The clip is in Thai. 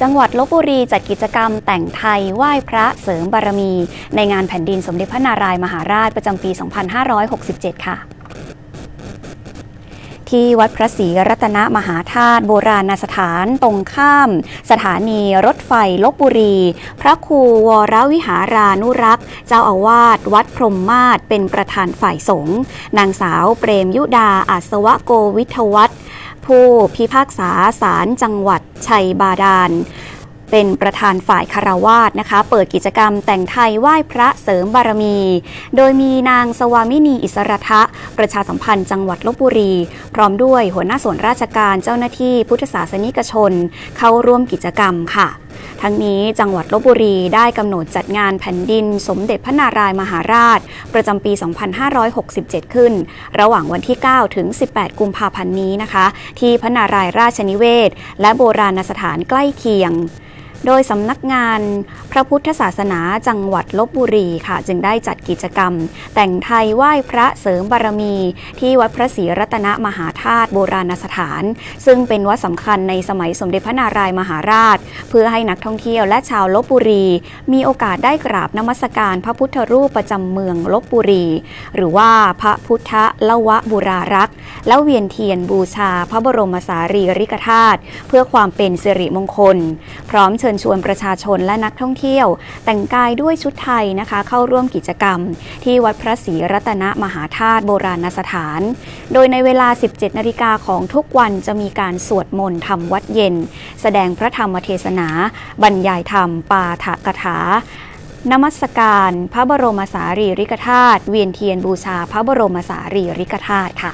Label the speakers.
Speaker 1: จังหวัดลบบุรีจัดกิจกรรมแต่งไทยไหว้พระเสริมบารมี ในงานแผ่นดินสมเด็จพระนารายณ์มหาราชประจำปี 2567 ค่ะที่วัดพระศรีรัตนมหาธาตุโบราณสถานตรงข้าม สถานีรถไฟลบบุรี พระครูวรวิหารานุรักษ์ เจ้าอาวาสวัดพรมมาศเป็นประธานฝ่ายสงฆ์นางสาวเปรมยุดาอาสวะโกวิทวัฒน์ ผู้พิพากษาศาลจังหวัดชัยบาดาลเป็นประธานฝ่ายคารวาสนะคะ เปิดกิจกรรมแต่งไทยไหว้พระเสริมบารมี โดยมีนางสวามินีอิสระทะ ประชาสัมพันธ์จังหวัดลบบุรี พร้อมด้วยหัวหน้าส่วนราชการเจ้าหน้าที่พุทธศาสนิกชน เข้าร่วมกิจกรรมค่ะ ทั้งนี้จังหวัดลบบุรีได้กำหนดจัดงานแผ่นดินสมเด็จพระนารายมหาราช ประจำปี 2567 ขึ้น ระหว่างวันที่ 9 ถึง 18 กุมภาพันธ์นี้นะคะ ที่พระนารายราชนิเวศ และโบราณสถานใกล้เคียง โดยสำนักงานพระพุทธศาสนาจังหวัดลบบุรีค่ะ จึงได้จัดกิจกรรม แต่งไทยไหว้พระเสริมบารมี ที่วัดพระศรีรัตนมหาธาตุโบราณสถาน ซึ่งเป็นวัดสำคัญในสมัยสมเด็จพระนารายมหาราช เพื่อให้นักท่องเที่ยวและชาวลบบุรี มีโอกาสได้กราบนมัสการพระพุทธรูปประจำเมืองลบบุรี หรือว่าพระพุทธละวะบุรารักษ์และเวียนเทียนบูชาพระบรมสารีริกธาตุเพื่อความเป็นสิริมงคล พร้อมเชิญญชวนประชาชนและนักท่องเที่ยว แต่งกายด้วยชุดไทยนะคะ เข้าร่วมกิจกรรม ที่วัดพระศรีรัตนมหาธาตุโบราณสถาน โดยในเวลา 17 นาฬิกาของทุกวันจะมีการสวดมนต์ทำวัดเย็น แสดงพระธรรมเทศนา บรรยายธรรม ปาฐกถานมัสการ พระบรมสารีริกธาตุเวียนเทียนบูชาพระบรมสารีริกธาตุค่ะ